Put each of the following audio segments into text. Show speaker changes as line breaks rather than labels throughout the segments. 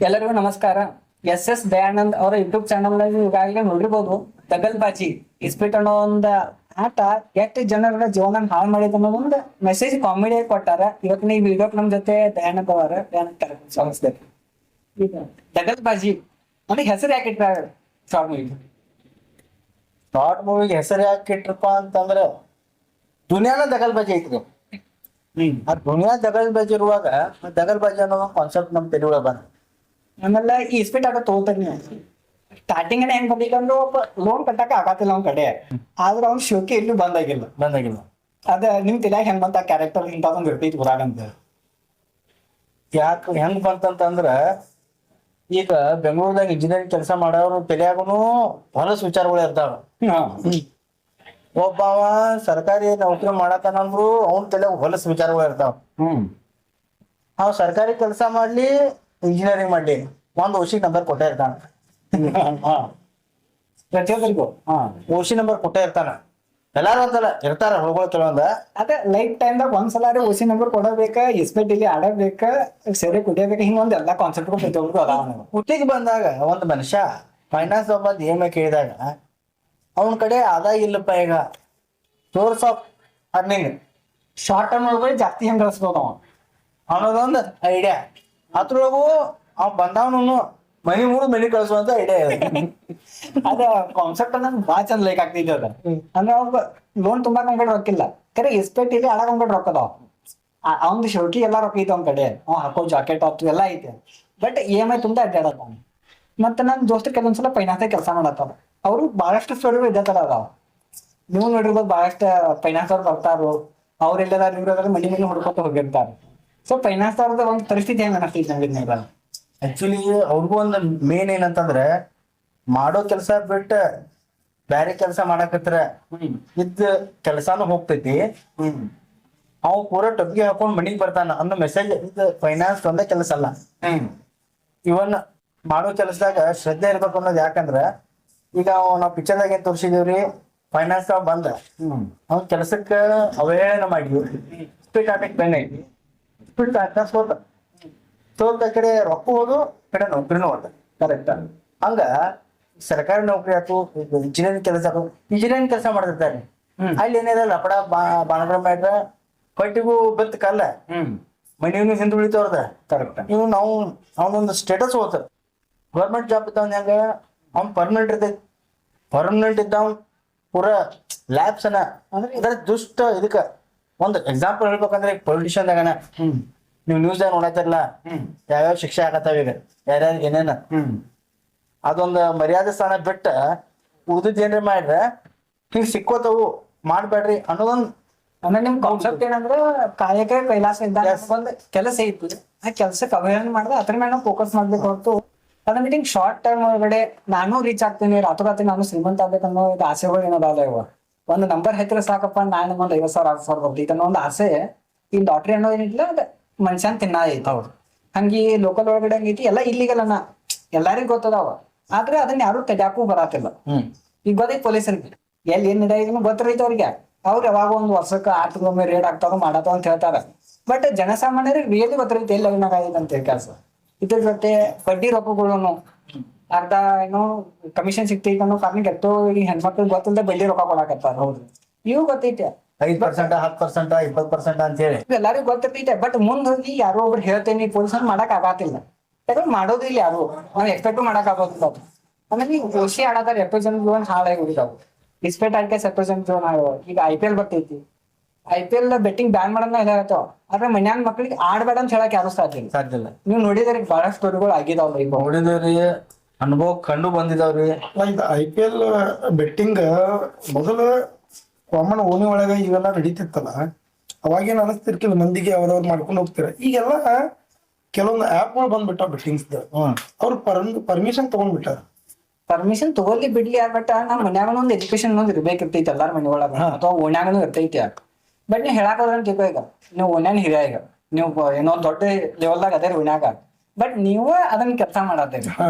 ಎಲ್ಲರಿಗೂ ನಮಸ್ಕಾರ. S S Dayanand ಅವರ ಯೂಟ್ಯೂಬ್ ಚಾನಲ್ನಲ್ಲಿ ಈಗಾಗಲೇ ನೋಡಿರ್ಬೋದು ದಗಲ್ಬಾಜಿ ಇಸ್ಪಿಟ್ ಅನ್ನೋ ಒಂದು ಆಟ ಎಷ್ಟು ಜನರ ಜೀವನ ಹಾಳು ಮಾಡಿದ ಅನ್ನೋ ಒಂದು ಮೆಸೇಜ್ ಕಾಮಿಡಿ ಕೊಟ್ಟಾರ. ಇವತ್ತಿನ ಈ ವಿಡಿಯೋ ನಮ್ ಜೊತೆ ದಯಾನಂದ್ ಅವರ ದಯಾನಂದ್ ಈಗ ದಗಲ್ಬಾಜಿ ಅಂದ್ರೆ ಹೆಸರು ಯಾಕೆ ಇಟ್ಟ ಶಾರ್ಟ್ ಮೂವಿ
ಶಾರ್ಟ್ ಮೂವಿಗೆ ಹೆಸರು ಯಾಕೆ ಇಟ್ರಪ್ಪ ಅಂತಂದ್ರ ದುನಿಯಾನ ದಗಲ್ಬಾಜಿ ಐತ್ರಿ. ಆ ದುನಿಯಾ ದಗಲ್ಬಾಜಿ ಇರುವಾಗ ದಗಲ್ಬಾಜಿ ಅನ್ನೋ ಕಾನ್ಸೆಪ್ಟ್ ನಮ್ ತಲೆ ಒಳಗ ಬಂದ
ಆಮೇಲೆ ಈ ಸ್ಪೀಡ್ ಆಗ ತೋತಾನೆ ಸ್ಟಾರ್ಟಿಂಗ್ ಹೆಂಗ್ ಬಂದಿಲ್ಲ ಒಬ್ಬ ಲೋನ್ ಕಟ್ಟಕ್ಕೆ ಆಗತ್ತಿಲ್ಲ ಅವ್ನ ಕಡೆ ಆದ್ರೆ ಅವ್ನ ಶೋಕಿ ಎಲ್ಲೂ ಬಂದಾಗಿಲ್ಲ
ಬಂದಾಗಿಲ್ಲ
ಅದ ನಿಮ್ ತಲ್ಯಾಗ ಹೆಂಗ್ ಬಂತ ಕ್ಯಾರೆಕ್ಟರ್ ಇಂಥದೊಂದು ಇರ್ತೈತಿ ಅಂತ
ಯಾಕೆ ಹೆಂಗ್ ಬಂತಂತಂದ್ರ ಈಗ ಬೆಂಗಳೂರದಾಗ ಇಂಜಿನಿಯರಿಂಗ್ ಕೆಲಸ ಮಾಡೋರು ತಲೆಯಾಗೂ ಹೊಲಸು ವಿಚಾರಗಳು ಇರ್ತಾವ ಒಬ್ಬವ ಸರ್ಕಾರಿ ನೌಕರಿ ಮಾಡತಾನಂದ್ರು ಅವ್ನ ತಲೆ ಹೊಲಸು ವಿಚಾರಗಳು ಇರ್ತಾವ
ಹ್ಮ್
ಅವ್ ಸರ್ಕಾರಿ ಕೆಲಸ ಮಾಡ್ಲಿ. ಇಂಜಿನಿಯರಿಂಗ್ ಮಾಡಿ ಒಂದ್ ಓಶಿ ನಂಬರ್ ಕೊಟ್ಟೆ ಇರ್ತಾನ.
ಪ್ರತಿಯೊಬ್ಬರಿಗೂ
ಓಶಿ ನಂಬರ್ ಕೊಟ್ಟೆ ಇರ್ತಾನ. ಎಲ್ಲಾರು ಅಂತಲ್ಲ ಇರ್ತಾರ ಹುಡುಗರು ಕೆಲವೊಂದ.
ಅದೇ ಲೈಫ್ ಟೈಮ್ದಾಗ ಒಂದ್ಸಲಾರಿ ಓಸಿ ನಂಬರ್ ಕೊಡಬೇಕ ಇಸ್ಪೆಟ್ ಇಲ್ಲಿ ಆಡಬೇಕ ಸೇರಿ ಕುಡಿಯಬೇಕ ಹಿಂಗ ಒಂದ್ ಎಲ್ಲಾ ಕಾನ್ಸೆಪ್ಟ್ ಪ್ರತಿಯೊಬ್ಬರಿಗೂ ಅದಾವ.
ಹುಟ್ಟಿಗೆ ಬಂದಾಗ ಒಂದ್ ಮನುಷ್ಯ ಫೈನಾನ್ಸ್ ಒಬ್ಬ ಏಮ ಕೇಳಿದಾಗ ಅವನ ಕಡೆ ಆದಾಯ ಇಲ್ಲಪ್ಪ ಈಗ. Source of earning
short term ಒಳಗೆ ಜಾಸ್ತಿ ಹೆಂಗ್ ಗಳಿಸ್ಬೋದು ಅವ
ಅನ್ನೋದೊಂದು ಐಡಿಯಾ ಅದ್ರೊಳಗು ಅವ್ ಬಂದವನು ಮನಿ ಮೂರು ಮನಿ ಕಳಿಸುವಂತ ಐಡಿಯಾ ಇದೆ.
ಅದ ಕಾನ್ಸೆಪ್ಟ್ ನಂಗೆ ಭಾಳ ಚಂದ ಲೈಕ್ ಆಗ್ತೈತಿ ಅದ. ಅಂದ್ರೆ ಅವ್ ಲೋನ್ ತುಂಬಾ ಕಂಕಡೆ ಕಡೆ ರೊಕ್ಕಿಲ್ಲ ಕರೆ ಎಸ್ಪೆಕ್ಟ್ ಇಲ್ಲಿ ಅಳ ಕಂಕಡೆ ಕಡೆ ರೊಕ್ಕ ಅದಾವ ಅವ್ನ. ಶೋಕಿ ಎಲ್ಲಾ ರೊಕ್ಕ ಐತೆ ಅವ್ನ ಕಡೆ. ಅವ್ ಹಾಕೋ ಜಾಕೆಟ್ ಆತು ಎಲ್ಲಾ ಐತೆ. ಬಟ್ ಇ ಎಂ ಐ ತುಂಬಾ ಅಡ್ಡಾಡತ್ತ ಅವ್ನು ಮತ್ತೆ ನನ್ನ ದೋಸ್ತ ಕೆಲವೊಂದ್ಸಲ ಫೈನಾನ್ಸ್ ಕೆಲಸ ಮಾಡತ್ತಾರ ಅವರು. ಬಹಳಷ್ಟು ಸ್ಟೋರಿಗಳು ಇದೇ ತರ ಅದಾವ. ನೀವು ನೋಡಿರ್ಬೋದು ಬಹಳಷ್ಟು ಫೈನಾನ್ಸ್ ಅವ್ರು ಬರ್ತಾರು. ಅವ್ರೆಲ್ಲದಾರ ಇವ್ರದಾರ ಮನಿ ಮನಿ ಹುಡ್ಕೊತ ಹೋಗಿರ್ತಾರೆ. ಸೊ ಫೈನಾನ್ಸ್ ಅವ್ರದ ಒಂದು ಪರಿಸ್ಥಿತಿ ಹೆಂಗ್ ಅನಿಸ್ತೈತಿ ನಂಗೆ
ಆಕ್ಚುಲಿ ಅವ್ರಿಗೂ ಒಂದು ಮೇನ್ ಏನಂತಂದ್ರೆ ಮಾಡೋ ಕೆಲಸ ಬಿಟ್ಟು ಬ್ಯಾರೆ ಕೆಲಸ ಮಾಡಕತ್ರ ಇದ್ದ ಕೆಲಸಾನು ಹೋಗ್ತೈತಿ.
ಹ್ಮ್.
ಅವ್ ಪೂರ ಟೊಪ್ಗೆ ಹಾಕೊಂಡ್ ಮನಿಗ್ ಬರ್ತಾನ ಅನ್ನೋ ಮೆಸೇಜ್ ಇದು ಫೈನಾನ್ಸ್ ಒಂದ ಕೆಲಸ ಅಲ್ಲ.
ಹ್ಮ್.
ಇವನ್ ಮಾಡೋ ಕೆಲಸದಾಗ ಶ್ರದ್ಧೆ ಇರ್ಬೇಕು ಅನ್ನೋದು ಯಾಕಂದ್ರ ಈಗ ನಾವು ನಾವ್ ಪಿಕ್ಚರ್ದಾಗ ಏನ್ ತೋರ್ಸಿದೀವ್ರಿ ಫೈನಾನ್ಸ್ ಬಂದ. ಅವ್ನ ಕೆಲಸಕ್ಕ ಅವಹೇಳನ ಮಾಡಿದ್ವಿ. ಸ್ಪೀಟ್ ಆಟಕ್ ಐತಿ ಸ್ಪೀಡ್ ಅಭ್ಯಾಸ ಸೋತ. ಕಡೆ ರೊಕ್ಕ ಹೋದು ಕಡೆ ನೌಕರಿನೂ ಹೋದ
ಕರೆಕ್ಟ್
ಹಂಗ ಸರ್ಕಾರಿ ನೌಕರಿ ಆಯ್ತು ಇಂಜಿನಿಯರಿಂಗ್ ಕೆಲಸ ಆಯ್ತು ಇಂಜಿನಿಯರಿಂಗ್ ಕೆಲಸ ಮಾಡ್ತಿರ್ತಾರೆ. ಅಲ್ಲಿ ಏನಿದೆ ಲಪಡ ಬಾಣಗ್ರ ಮಾಡ್ರ ಹೊಟ್ಟಿಗೂ ಬತ್ ಕಲ್ಲ.
ಹ್ಮ್.
ಹಿಂದೆ ಹಿಂದುಳಿತವ್ರದ
ಕರೆಕ್ಟ್
ಇವ್ ನಾವು ಅವನೊಂದು ಸ್ಟೇಟಸ್ ಹೋತ ಗೌರ್ಮೆಂಟ್ ಜಾಬ್ ಇದ್ದವನ್ ಹೆಂಗ ಅವ್ನ್ ಪರ್ಮನೆಂಟ್ ಇರ್ತೈತಿ ಪರ್ಮನೆಂಟ್ ಇದ್ದವ್ ಪೂರ ಲ್ಯಾಬ್ಸ್ ಅನ್ನ ಅಂದ್ರೆ ಇದರ ದುಷ್ಟ ಇದಕ್ಕ. ಒಂದು ಎಕ್ಸಾಂಪಲ್ ಹೇಳ್ಬೇಕಂದ್ರೆ ಪೊಲಿಟಿಷಿಯನ್ ಪೊಲಿಟಿಷಿಯನ್ದಾಗನ ನೀವು ನ್ಯೂಸ್ ದಾಗ
ನೋಡತ್ತಿರಲ್ಲ
ಯಾವ್ಯಾವ ಶಿಕ್ಷೆ ಆಗತ್ತಾವ ಈಗ ಯಾರ್ಯಾರು ಏನೇನ. ಅದೊಂದು ಮರ್ಯಾದೆ ಸ್ಥಾನ ಬಿಟ್ಟ ಉಳಿದಿದ್ ಏನ್ರಿ ಮಾಡ್ರ ಹಿಂಗ್ ಸಿಕ್ಕೋತವು ಮಾಡ್ಬೇಡ್ರಿ ಅನ್ನೋದೊಂದ್
ಅಂದ್ರೆ ನಿಮ್ ಕಾನ್ಸೆಪ್ಟ್ ಏನಂದ್ರೆ ಕಾಯಕ ಕೈಲಾಸ
ಇದ್ದಾಗ.
ಒಂದು ಕೆಲಸ ಇತ್ತು. ಆ ಕೆಲಸಕ್ಕೆ ಅವಹೇಳನ ಮಾಡಿದ್ರೆ ಅದ್ರ ಮೇಲೆ ಫೋಕಸ್ ಮಾಡ್ಬೇಕು ಹೊರತು ಅದ್ರ ಮೀಟಿಂಗ್ ಶಾರ್ಟ್ ಟೈಮ್ ಒಳಗಡೆ ನಾನು ರೀಚ್ ಆಗ್ತೀನಿ ರಾತ್ರಿ ನಾನು ಶ್ರೀಮಂತ ಆಗ್ಬೇಕು ಅನ್ನೋ ಇದು ಆಸೆಗಳು ಏನದಾವ ಇವ. ಒಂದು ನಂಬರ್ ಹೆಚ್ಚಿದ್ರೆ ಸಾಕಪ್ಪ ನಾನು ಒಂದ್ ಐವತ್ ಸಾವಿರ ಆರ್ ಸಾವಿರ ಬರ್ತೈತಿ. ಅನ್ನೋ ಒಂದು ಆಸೆ. ಈ ಲಾಟ್ರಿ ಅನ್ನೋ ಏನಿಲ್ಲ ಅದ ಮನುಷ್ಯನ್ ತಿನ್ನ ಐತಿ
ಹೌದು.
ಹಂಗಿ ಲೋಕಲ್ ಒಳಗಡೆ ಹಂಗೈತಿ ಎಲ್ಲ ಇಲ್ಲಿಗಲ್ಲ ನಾ ಎಲ್ಲಾರಿಗೂ ಗೊತ್ತದಾವ. ಆದ್ರೆ ಅದನ್ನ ಯಾರು ತಡ್ಯಾಕು ಬರಾತಿಲ್ಲ
ಹ್ಮ್.
ಈಗ ಗೊತ್ತೈತಿ ಪೊಲೀಸರಿಗೆ. ಎಲ್ಲಿ ಏನ್ ನಡೆಯೋದು ಗೊತ್ತಿರೈತಿ ಅವ್ರಿಗೆ. ಅವ್ರು ಯಾವಾಗ ಒಂದ್ ವರ್ಷಕ್ಕೆ ಆಟಗೊಮ್ಮೆ ರೇಡ್ ಆಗ್ತಾವ ಮಾಡತಾವ ಅಂತ ಹೇಳ್ತಾರ. ಬಟ್ ಜನಸಾಮಾನ್ಯರಿಗೆ ರಿಯಲಿ ಗೊತ್ತಿರೈತಿ ಎಲ್ಲಿ ಏನಾಗೈತೆ ಅಂತ ಕೆಲಸ. ಇದ್ರ ಜೊತೆ ಬಡ್ಡಿ ರೊಕ್ಕಗಳನ್ನು ಅರ್ಧ ಏನೋ ಕಮಿಷನ್ ಸಿಗ್ತೈತಿ ಅನ್ನೋ ಕಾರಣಕ್ಕೆ ಎಷ್ಟೋ ಈ ಹೆಣ್ಮಕ್ಳಿಗೆ ಗೊತ್ತಿಲ್ಲದೆ ಬಡ್ಡಿ ರೊಕ್ಕ ಕೊಡಾಕತ್ತಾರ ಹೌದು. ಇವು ಗೊತ್ತೈತೆ.
ಐದ್ ಪರ್ಸೆಂಟ್ ಹತ್ತು ಪರ್ಸೆಂಟ್ ಇಪ್ಪತ್ತು ಪರ್ಸೆಂಟ್ ಅಂತ ಹೇಳಿ.
ಎಲ್ಲರಿಗೂ ಗೊತ್ತಿರ್ತೈತೆ ಬಟ್ ಮುಂದ್ ಹೋಗಿ ಯಾರೋ ಒಬ್ರು ಹೇಳ್ತೇನೆ ಪೊಲೀಸರು ಮಾಡಕ್ ಆಗತ್ತಿಲ್ಲ ಯಾಕಂದ್ರೆ ಮಾಡೋದಿಲ್ಲ ಯಾರು. ಅವ್ನು ಎಕ್ಸ್ಪೆಕ್ಟ್ ಮಾಡಕ್ ಆಗೋದಿಲ್ಲ ಅದು. ಆಮೇಲೆ ಈಗ ಓಸಿ ಆಡತಾರ ರೆಪ್ರೆಸೆಂಟ್ ಜೋನ್ ಹಾಳಾಗಿ ಹೋಗಿದಾವು. ಇಸ್ಪೆಟ್ ಆಡ್ಕೆ ರೆಪ್ರೆಸೆಂಟ್ ಜೋನ್ ಆಗ್ಯಾವ ಈಗ ಐ ಪಿ ಎಲ್ ಬರ್ತೈತಿ. I P L betting ban ಮಾಡೋಣ ಹೇಳ್ತಾವ ಆದ್ರೆ ಮನ್ಯಾನ ಮಕ್ಳಿಗೆ ಆಡ್ಬೇಡ ಅಂತ ಹೇಳಕ್ ಯಾರು ಸಾಧ್ಯ
ಸಾಧ್ಯ ಇಲ್ಲ.
ನೀವು ನೋಡಿದ್ರೆ ಬಹಳ ಸ್ಟೋರಿಗಳು ಆಗಿದಾವ್ ಈಗ.
ನೋಡಿದವ್ರಿ ಅನುಭವ ಕಂಡು ಬಂದಿದಾವ್ರಿ?
ಇದು ಐ ಪಿ ಎಲ್ ಬೆಟ್ಟಿಂಗ್ ಮೊದಲು ಕಾಮನ್ ಓಣಿ ಒಳಗ ಇವೆಲ್ಲ ನಡೀತಿತ್ತಲ್ಲ ಅವಾಗೇನು ಅನಿಸ್ತಿರ್ಕಿಲ್ಲ ಮಂದಿಗೆ ಅವ್ರವ್ರು ಮಾಡ್ಕೊಂಡು ಹೋಗ್ತೀರ. ಈಗೆಲ್ಲ ಕೆಲವೊಂದು ಆ್ಯಪ್ಗಳು ಬಂದ್ಬಿಟ್ಟಾವ ಬೆಟ್ಟಿಂಗ್ಸ್
ಹ್ಮ್
ಅವ್ರು ಪರ್ಮಿಷನ್ ತಗೊಂಡ್ಬಿಟ್ಟಾರ.
ಪರ್ಮಿಷನ್ ತಗೊಳ್ಳಿ ಬಿಡ್ಲಿ ಬಟ್ ನಮ್ ಮನ್ಯಾಗ ಒಂದ್ ಎಜುಕೇಶನ್ ಒಂದ್ ಇರ್ಬೇಕಿರ್ತೈತಿ ಎಲ್ಲಾರ ಮನೆ ಒಳಗ. ಅಥವಾ ಓಣ್ಯಾಗನು ಇರ್ತೈತಿ ಬಟ್ ನೀವ್ ಹೇಳಕ್ ಹೋದ್ರೆ ತಿಳ್ಕೊ ಈಗ. ನೀವು ಓಣ್ಯಾನ ಹಿರಿಯ ಈಗ. ನೀವು ಏನೋ ದೊಡ್ಡ ಲೆವೆಲ್ದಾಗ ಅದೇ ಓಣ್ಯಾಗ. ಬಟ್ ನೀವು ಅದನ್ನ ಕೆಲಸ ಮಾಡತ್ತೀರಿ
ಹಾ.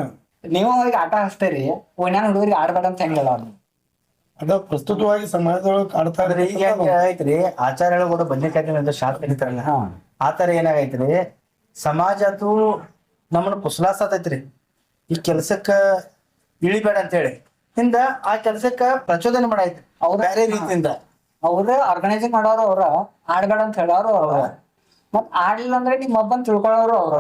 ನೀವು ಅವ್ರಿಗೆ ಆಟ ಹಚ್ತೀರಿ ಓಣ್ಯಾನ ಹುಡುಗರಿಗೆ ಆಡ್ಬೇಡ ಅಂತ ಹೆಂಗಿಲ್ಲ ಅವ್ರು
ಅದ ಪ್ರಸ್ತುತವಾಗಿ ಸಮಾಜದೊಳಗೆ ಕಾಡ್ತಾ
ಇದ್ರೆ ಈಗ ಹೆಂಗ್ ಐತ್ರಿ ಆಚಾರ್ಯಗಳು ಕೂಡ ಬದ್ನೆಕಾಯಿ ಅಂತ ಶಾಪ್ ಇರ್ತಾರಲ್ಲ
ಹಾ.
ತರ ಏನಾಗೈತ್ರಿ ಸಮಾಜದ್ದು ನಮ್ಮನ್ನ ಪುಸಲಾಸತೈತ್ರಿ ಈ ಕೆಲ್ಸಕ್ಕ ಇಳಿಬೇಡ ಅಂತೇಳಿ. ಹಿಂದ ಆ ಕೆಲ್ಸಕ್ಕ ಪ್ರಚೋದನೆ ಮಾಡೈತಿ
ಅವ್ರ
ಬೇರೆ ರೀತಿಯಿಂದ.
ಅವ್ರ ಆರ್ಗನೈಸಿಂಗ್ ಮಾಡೋರು ಅವ್ರ ಆಡ್ಬೇಡ ಅಂತ ಹೇಳೋರು ಅವ್ರ. ಮತ್ ಆಡ್ಲಿಲ್ಲ ಅಂದ್ರೆ ನಿಮ್ ಮಬ್ಬನ್ ತಿಳ್ಕೊಳ್ಳೋರು ಅವ್ರ.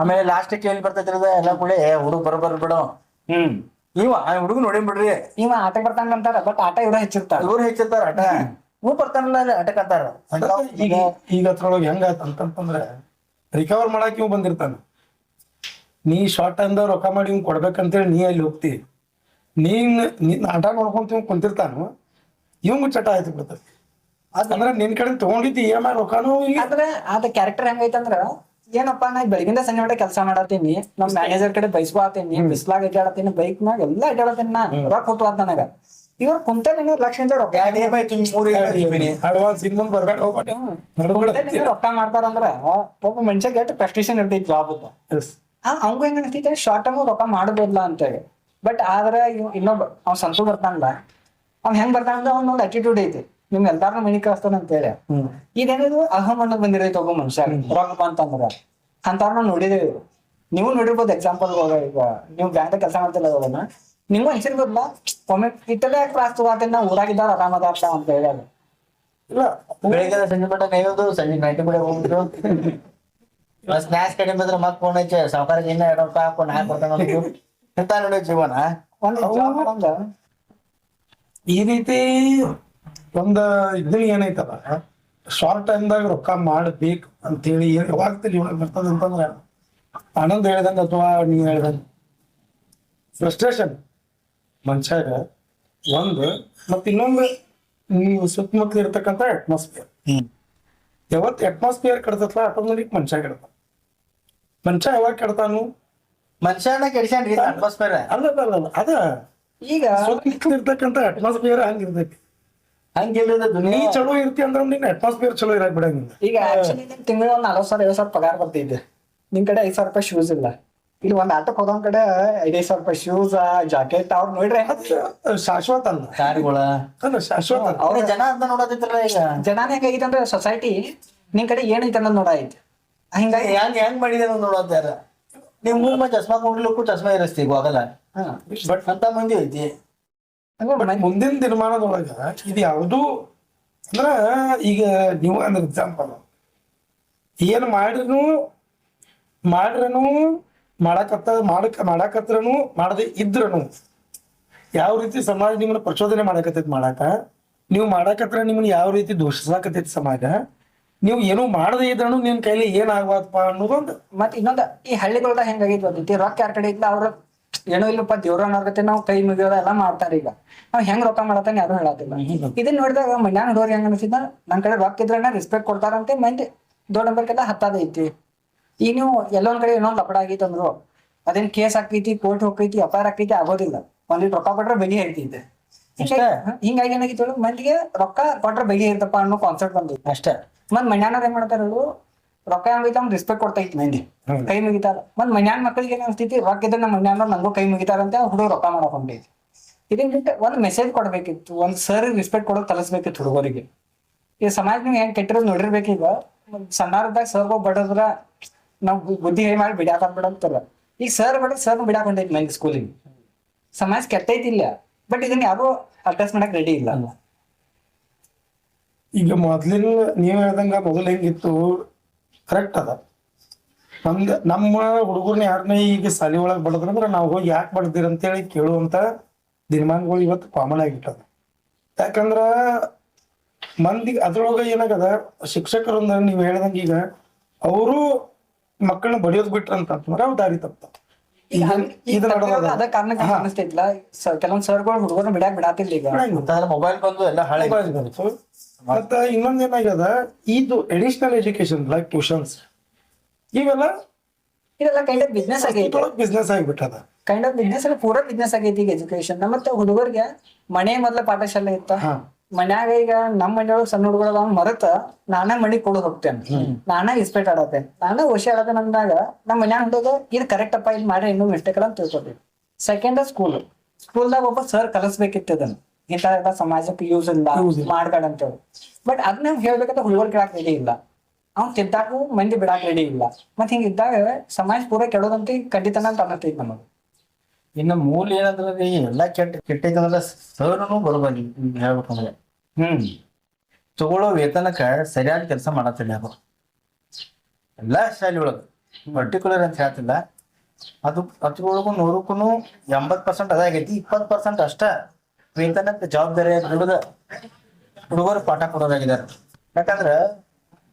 ಆಮೇಲೆ ಲಾಸ್ಟ್ ಕೇಳ್ ಬರ್ತೈತಿ ಅದ ಎಲ್ಲ ಕೂಡ ಹುಡುಗ ಬರಬರ್ ಬಿಡು.
ಹ್ಮ್.
ಇವ ಆ ಹುಡುಗ ನೋಡಿ ಬಿಡ್ರಿ?
ಇವ ಆಟ ಬರ್ತಾನ ಅಂತಾರ ಬಟ್ ಆಟ ಇವ್ರ ಹೆಚ್ಚಿರ್ತಾರ.
ಇವ್ರು ಹೆಚ್ಚಿರ್ತಾರ ಆಟ. ಇವ್ ಬರ್ತಾನಲ್ಲ ಆಟಕ್ ಅಂತಾರ.
ಈಗ ಈಗ ಅದ್ರೊಳಗೆ ಹೆಂಗಾಯ್ತು ಅಂತಂತಂದ್ರೆ ರಿಕವರ್ ಮಾಡಾಕ ಇವ್ ಬಂದಿರ್ತಾನ. ನೀ ಶಾರ್ಟ್ ಅಂದ ರೊಕ್ಕ ಮಾಡಿ ಇವ್ ಕೊಡ್ಬೇಕಂತೇಳಿ ನೀ ಅಲ್ಲಿ ಹೋಗ್ತಿ. ನೀನ್ ನಿನ್ನ ಆಟ ನೋಡ್ಕೊಂತ ಇವ್ ಕುಂತಿರ್ತಾನು ಇವಂಗ ಚಟ ಆಯ್ತು ಬಿಡ್ತದೆ. ಅಂದ್ರೆ ನಿನ್ ಕಡೆ ತಗೊಂಡಿದ್ದಿ ಇ ಎಂ ಐ ರೊಕ್ಕನೂ
ಆದ್ರೆ ಅದ ಕ್ಯಾರೆಕ್ಟರ್ ಹೆಂಗೈತಂದ್ರ ಏನಪ್ಪಾ ನಾ ಬೆಳಗಿಂದ ಸಂಜೆ ಮಟ್ಟ ಕೆಲಸ ಮಾಡತ್ತೀನಿ ನಮ್ ಮ್ಯಾನೇಜರ್ ಕಡೆ ಬಯಸ್ಬಾತೀನಿ ಬಿಸ್ಲಾಗ ಅಡ್ಡಾಡತ್ತೀನಿ ಬೈಕ್ ನಾಗ ಎಲ್ಲಾ ಅಡ್ಡಾಡತ್ತೀನಿ ನಾ ರೊಕ್ಕ ಹುಟ್ಟುವಾತ ನನಗ. ಇವ್ರ ಕುಂತ ನಿಂಗೆ ಲಕ್ಷ ರೊಕ್ಕ ರೊಕ್ಕ ಮಾಡ್ತಾರಂದ್ರ ಒಬ್ಬ ಮನುಷ್ಯ ಎಷ್ಟು ಪ್ರೆಸ್ಟೇಷನ್ ಇರ್ತೈತಿ ಜಾಬ್ ಅವಂಗ ಹೆಂಗ ಅನ್ಸ್ತೈತೆ ಶಾರ್ಟ್ ಟರ್ಮ್ ರೊಕ್ಕ ಅಂತ ಅಂತೇಳಿ. ಬಟ್ ಆದ್ರ ಇವ್ ಇನ್ನೊಬ್ಬ ಅವ್ ಸಂತು ಬರ್ತಾನಲ್ಲ ಅವ್ ಹೆಂಗ್ ಬರ್ತಾನ ಅಂದ್ರೆ ಅವ್ನ ಒಂದು ಅಟಿಟ್ಯೂಡ್ ಐತಿ. ನಿಮ್ ಮಿಣಿ ಮನಿ ಅಂತ ಹೇಳಿ. ಇದೇನಿದು ಅಹಂ ಅನ್ನೋದು ಬಂದಿರೈತೆ ಒಬ್ಬ ಮನುಷ್ಯ. ರೊಕ್ಕ ಅಂತಂದ್ರ ಅಂತಾರ ನಾವು ನೋಡಿದೇವಿ ನೀವು ನೋಡಿರ್ಬೋದು ಎಕ್ಸಾಂಪಲ್ ಈಗ ನೀವು ಬ್ಯಾಂಕ್ ಕೆಲಸ ಮಾಡ್ತಿಲ್ಲ ಅದನ್ನ ನಿಮ್ಗೂ ಅನ್ಸಿರ್ಬೋದಲ್ಲ ಒಮ್ಮೆ ಇಟ್ಟಲ್ಲೇ ಯಾಕೆ ಪ್ರಾಸ್ ತಗೋತ ನಾವು ಊರಾಗಿದ್ದಾರ ಆರಾಮದ ಅಂತ ಹೇಳಿ ಅದು
ಇಲ್ಲ
ಬೆಳಿಗ್ಗೆ ಸಂಜೆ ಮಟ್ಟ ನೆಯೋದು ಸಂಜೆ ನೈಟ್ ಕೂಡ ಹೋಗ್ಬಿಟ್ಟು ಸ್ನ್ಯಾಕ್ಸ್ ಕಡೆ ಬಂದ್ರೆ ಮತ್ ಫೋನ್ ಹಚ್ಚಿ ಸಾವುಕಾರ ಇನ್ನ ಎರಡು ರೂಪಾಯಿ ಹಾಕೊಂಡು ಹಾಕಿ ಕೊಡ್ತಾನ ನೋಡಿ ಜೀವನ?
ಈ ರೀತಿ ಒಂದ ಇದನ್ನ ಏನೈತದ ಶಾರ್ಟ್ ಟೈಮ್ದಾಗ ರೊಕ್ಕ ಮಾಡ್ಬೇಕು ಅಂತೇಳಿ ಯಾವಾಗ ತಲೆ ಒಳಗ್ ಬರ್ತದ ಅಂತಂದ್ರ ಆನಂದ್ ಹೇಳ್ದಂಗ ಅಥವಾ ನೀವು ಹೇಳ್ದಂಗ. ಫ್ರಸ್ಟ್ರೇಷನ್ ಮನುಷ್ಯಾಗ ಒಂದು ಮತ್ ಇನ್ನೊಂದು ನೀವು ಸುತ್ತಮುತ್ತ ಇರ್ತಕ್ಕಂಥ ಅಟ್ಮಾಸ್ಫಿಯರ್ ಯಾವತ್ ಅಟ್ಮಾಸ್ಫಿಯರ್ ಕೆಡ್ತತ್ಲ ಆಟೋಮೆಟಿಕ್ ಮನುಷ್ಯ ಕೆಡ್ತಾನ. ಮನುಷ್ಯ ಯಾವಾಗ ಕೆಡ್ತಾನು?
ಮನುಷ್ಯನ ಕೆಡಿಸ್ಯಾನ್ರಿ ಅಟ್ಮಾಸ್ಫಿಯರ್
ಅಲ್ಲ ಅದ
ಈಗ
ಸುತ್ತಮುತ್ತ ಇರ್ತಕ್ಕಂಥ ಅಟ್ಮಾಸ್ಫಿಯರ್ ಹಂಗಿರ್ತೈತಿ
ಹಂಗಿಲ್ಲದ
ನೀ
ದುನಿಯಾ
ಚಲೋ ಇರ್ತಿ ಅಂದ್ರ ನಿನ್ ಅಟ್ಮಾಸ್ಫಿಯರ್ ಚಲೋ ಇರಾಕ್ ಬಿಡಂಗಿಲ್ಲ
ಈಗ ಆಕ್ಚುಲಿ ತಿಂಗಳು ಒಂದ್ ನಲವತ್ ಸಾವಿರ ಐವತ್ ಸಾವಿರ ಪಗಾರ ಬರ್ತಿದ್ದೆ. ನಿಮ್ ಕಡೆ ಐದ್ ಸಾವಿರ ರೂಪಾಯಿ ಶೂಸ್ ಇಲ್ಲ. ಇಲ್ಲಿ ಒಂದ್ ಆಟೋಕ್ ಹೋದವನ್ ಕಡೆ ಐದೈದ್ ಸಾವಿರ ರೂಪಾಯಿ ಶೂಸ್ ಜಾಕೆಟ್ ಅವ್ರ ನೋಡ್ರಿ
ಅದ್ ಶಾಶ್ವತ ಅಲ್ಲ.
ಕಾರ್ಗಳ
ಅಲ್ಲ ಶಾಶ್ವತ ಅಲ್ಲ.
ಅವ್ರ ಜನ ಅಂತ ನೋಡೋದಿತ್ತಲ್ಲ ಈಗ
ಜನ ಹೆಂಗೈತೆ ಅಂದ್ರೆ ಸೊಸೈಟಿ ನಿಮ್ ಕಡೆ ಏನೈತೆ ಅನ್ನೋದ್ ನೋಡ ಐತಿ ಹಿಂಗಾಗಿ
ಹೆಂಗ್ ಹೆಂಗ್ ಮಾಡಿದೆ ನೋಡತ್ತಾರ ನಿಮ್ ಮೂಮ್ಮ ಚಸ್ಮಾ ಕೊಂಡ್ಲಿಕ್ಕೂ ಚಸ್ಮಾ ಇರಸ್ತಿ ಹೋಗಲ್ಲ.
ಹಾ.
ಬಟ್
ಅಂತ ಮಂದಿ ಐತಿ
ಮುಂದಿನ ದಿನಮಾನದೊಳಗ ಇದು ಯಾವುದು ಅಂದ್ರ ಈಗ ನೀವು ಅಂದ್ರೆ ಎಕ್ಸಾಂಪಲ್ ಏನ್ ಮಾಡಿದ್ರು ಮಾಡ್ರನು, ಮಾಡಕತ್ತ, ಮಾಡಕ್, ಮಾಡಾಕತ್ರನು, ಮಾಡದೆ ಇದ್ರನು, ಯಾವ ರೀತಿ ಸಮಾಜ ನಿಮ್ಮನ್ನ ಪ್ರಚೋದನೆ ಮಾಡಕತ್ತೈತಿ ಮಾಡಾಕ, ನೀವು ಮಾಡಾಕತ್ರ ನಿಮ್ಮನ್ನ ಯಾವ ರೀತಿ ದೂಷಿಸಾಕತ್ತೈತಿ ಸಮಾಜ, ನೀವು ಏನೂ ಮಾಡದೇ ಇದ್ರನು ನಿನ್ ಕೈಲಿ ಏನಾಗ್ಬಾರ್ದಪ್ಪ ಅನ್ನೋದೊಂದು.
ಮತ್ತೆ ಇನ್ನೊಂದು, ಈ ಹಳ್ಳಿಗಳ್ದಾಗ ಹೆಂಗಾಗಿತ್ತು ರೊಕ್ಕ ಯಾರ ಕಡೆ ಇದ್ಲ ಅವ್ರ ಏನೋ ಇಲ್ಲಪ್ಪ ದೇವ್ರ ಅನ್ನೋರ್ಗತೆ ನಾವು ಕೈ ಮುಗಿಯೋದ ಎಲ್ಲ ಮಾಡ್ತಾರ ಈಗ. ನಾವ್ ಹೆಂಗ್ ರೊಕ್ಕ ಮಾಡತಾನೆ ಯಾರು ಹೇಳತ್ತಿಲ್ಲ ಇದನ್ನ ನೋಡಿದಾಗ ಮನ್ಯಾನ ಹುಡುಗರು ಹೆಂಗ ಅನಿಸಿದ ನನ್ ಕಡೆ ರೊಕ್ಕ ಇದ್ರನ್ನ ರೆಸ್ಪೆಕ್ಟ್ ಕೊಡ್ತಾರಂತೆ ಮಂದಿ ದೊಡ್ಡ ನಂಬರ್ಗೆಲ್ಲ ಹತ್ತದೈತಿ ಈಗ ನೀವು ಎಲ್ಲೊಂದ್ ಕಡೆ ಏನೋ ಲಪಡ ಆಗೈತಿ ಅಂದ್ರು ಅದೇನ್ ಕೇಸ್ ಹಾಕೈತಿ ಕೋರ್ಟ್ ಹೋಗೈತಿ ಎಫ್ ಹಾಕೈತಿ ಆರ್ ಆಗೋದಿಲ್ಲ. ಒಂದ್ ರೊಕ್ಕ ಕೊಟ್ರೆ ಬೆನಿ ಐತಿ ಹಿಂಗಾಗಿ ಏನಾಗಿತ್ತು ಮಂದಿಗೆ ರೊಕ್ಕ ಕೊಟ್ರೆ ಬೆಗಿ ಇರ್ತಪ್ಪ ಅನ್ನೋ ಕಾನ್ಸೆಪ್ಟ್ ಬಂದಿತ್ತು.
ಅಷ್ಟೇ.
ಮತ್ ಮನ್ಯಾನವ್ರ ಏನ್ ಮಾಡ್ತಾರ ರೊಕ್ಕ ಹೆಂಗೈತೆ ಅವ್ನ್ ರೆಸ್ಪೆಕ್ಟ್ ಕೊಡ್ತೈತಿ ಮಂದಿ ಕೈ ಮುಗಿತಾರ. ಮತ್ ಮನ್ಯಾನ್ ಮಕ್ಕಳಿಗೆ ಏನ್ ಅನ್ಸ್ತೈತಿ ರೊಕ್ಕ ಇದ್ರೆ ನಮ್ಮ ಮನ್ಯಾನ ನಂಗೂ ಕೈ ಮುಗಿತಾರಂತೆ ಹುಡುಗ ರೊಕ್ಕ ಮಾಡಕ್ ಹೊಂಟೈತಿ ಇದನ್ ಬಿಟ್ಟು ಒಂದ್ ಮೆಸೇಜ್ ಕೊಡ್ಬೇಕಿತ್ತು ಒಂದ್ ಸರ್ ರೆಸ್ಪೆಕ್ಟ್ ಕೊಡೋದ್ ಕಲಿಸ್ಬೇಕಿತ್ತು ಹುಡುಗರಿಗೆ. ಈ ಸಮಾಜ ನೀವು ಹೆಂಗ್ ಕೆಟ್ಟಿರೋದ್ ನೋಡಿರ್ಬೇಕೀಗ ಸಣ್ಣದಾಗ ಸರ್ಗೋ ಬಡದ್ರ ನಾವ್ ಬುದ್ಧಿ ಹೇಳಿ ಮಾಡಿ ಬಿಡಾಕ ಬಿಡಂತಾರ ಈಗ ಸರ್ ಬಡ ಸರ್ ಬಿಡಾಕ್ ಹೊಂಟೈತಿ ಮಂದಿ ಸ್ಕೂಲಿಗೆ ಸಮಾಜ ಕೆಟ್ಟೈತಿ ಇಲ್ಲ ಬಟ್ ಇದನ್ನ ಯಾರು ಅಡ್ರೆಸ್ ಮಾಡಕ್ ರೆಡಿ ಇಲ್ಲ.
ಈಗ ಮೊದ್ಲಿನ ನೀವ್ ಹೇಳ್ದಂಗ ಮೊದಲು ಹೆಂಗಿತ್ತು? ಕರೆಕ್ಟ್ ಅದ. ನಮ್ಗೆ ನಮ್ಮ ಹುಡುಗರ್ನ ಯಾರನ್ನ ಈಗ ಸಾಲಿ ಒಳಗ್ ಬಡದ್ರಂದ್ರ ನಾವು ಹೋಗಿ ಯಾಕೆ ಬಡದಿರ ಅಂತೇಳಿ ಕೇಳುವಂತ ದಿನಮಾನಗಳು ಇವತ್ತು ಕಾಮನ್ ಆಗಿಟ್ಟದ ಯಾಕಂದ್ರ ಮಂದಿ ಅದ್ರೊಳಗ ಏನಾಗದ ಶಿಕ್ಷಕರಂದ ನೀವು ಹೇಳ್ದಂಗ ಈಗ ಅವರು ಮಕ್ಕಳನ್ನ ಬಡಿಯೋದ್ ಬಿಟ್ರ ಅಂತ ಅಂತಂದ್ರ ಅವ್ ದಾರಿ ತಪ್ಪ
ಕೆಲವೊಂದ್ ಸರ್ಗಳು ಹುಡುಗರನ್ನ ಬಿಡಾಕ್ ಬಿಡಾತಿಲ್ಲ ಈಗ.
ಮೊಬೈಲ್ ಬಂದು ಎಲ್ಲ ಹಳೆ.
ಮತ್ತ ಇನ್ನೊಂದ್ ಏನಾಗ್ಯದ ಇದು ಅಡಿಷನಲ್ ಎಜುಕೇಶನ್ ಲೈಕ್ ಟ್ಯೂಷನ್ಸ್ ಇವೆಲ್ಲ
ಇದೆಲ್ಲ ಕೈಂಡ್ ಆಫ್ ಬಿಸ್ನೆಸ್ ಆಗೈತಿ.
ಬಿಸ್ನೆಸ್ ಆಗಿಬಿಟ್ಟದ.
ಕೈಂಡ್ ಆಫ್ ಬಿಸ್ನೆಸ್ ಅಲ್ಲಿ ಪೂರಾ ಬಿಸ್ನೆಸ್ ಆಗೈತಿ ಈಗ ಎಜುಕೇಶನ್ ಮತ್ತೆ ಹುಡುಗರಿಗೆ ಮನೆ ಮೊದ್ಲ ಪಾಠಶಾಲೆ ಇತ್ತ. ಮನ್ಯಾಗ ಈಗ ನಮ್ಮ ಮನೆಯೊಳಗ ಸಣ್ಣ ಹುಡುಗರ ಮರತ ನಾನ ಮನಿ ಕೊಡೋದ್ ಹೋಗ್ತೇನೆ. ನಾನ ಇಸ್ಪೇಟ್ ಆಡತ್ತೆ ನಾನ ಓಶಿ ಆಡತ್ತೆ ಅಂದಾಗ ನಮ್ಮ ಮನ್ಯಾಗ ಹುಡುಗ ಇದು ಕರೆಕ್ಟ್ ಅಪ್ಪ ಇಲ್ಲಿ ಮಾಡ್ರೆ ಇನ್ನೂ ಮಿಸ್ಟೇಕ್ ಅಂತ ತಿಳ್ಕೊತೀವಿ. ಸೆಕೆಂಡ್ ಸ್ಕೂಲ್ ಸ್ಕೂಲ್ದಾಗ ಒಬ್ಬ ಸರ್ ಕಲಿಸ್ಬೇಕಿತ್ತು ಅದನ್ನ ಇಂಥ ಇಂಥ ಸಮಾಜಕ್ಕೆ ಯೂಸ್ ಇಲ್ಲ. ಮಾಡ್ಬೇಡ ಅಂತೇಳಿ ಬಟ್ ಅದನ್ನ ಹೇಳ್ಬೇಕಂತ ಹುಡುಗರ್ ಕೇಳಕ್ ರೆಡಿ ಇಲ್ಲ ಅವ್ನ್ ತಿದ್ದಾಗೂ ಮಂದಿ ಬಿಡಾಕ್ ರೆಡಿ ಇಲ್ಲ ಮತ್ ಹಿಂಗಿದ್ದಾಗ ಸಮಾಜ ಪೂರ ಕೆಡೋದಂತ ಖಂಡಿತನ ಅಂತ ಅನ್ನತೈತಿ ನಮಗ್
ಇನ್ನು ಮೂಲ ಏನಂದ್ರೆ ಎಲ್ಲಾ ಕೆಟ್ಟ ಕೆಟ್ಟೈತಂದ್ರೆ ಸರ್ನು ಬರಬಾರಿ ಹೇಳ್ಬೇಕಂದ್ರೆ.
ಹ್ಮ್.
ತಗೊಳ್ಳೋ ವೇತನಕ್ಕ ಸರಿಯಾದ ಕೆಲಸ ಮಾಡತ್ತಿಲ್ಲ ಅದು ಎಲ್ಲಾ ಶಾಲೆ ಒಳಗ ಪರ್ಟಿಕ್ಯುಲರ್ ಅಂತ ಹೇಳ್ತಿಲ್ಲ. ಅದು ಅದ್ರೊಳಗು ನೂರಕ್ಕೂ ಎಂಬತ್ ಪರ್ಸೆಂಟ್ ಅದಾಗೈತಿ ಇಪ್ಪತ್ ಪರ್ಸೆಂಟ್ ಅಷ್ಟ. ವೇತನಕ್ಕೆ ಜವಾಬ್ದಾರಿ ಹುಡುಗ ಹುಡುಗರು ಪಾಠ ಕೊಡೋದಾಗಿದ್ದಾರೆ. ಯಾಕಂದ್ರ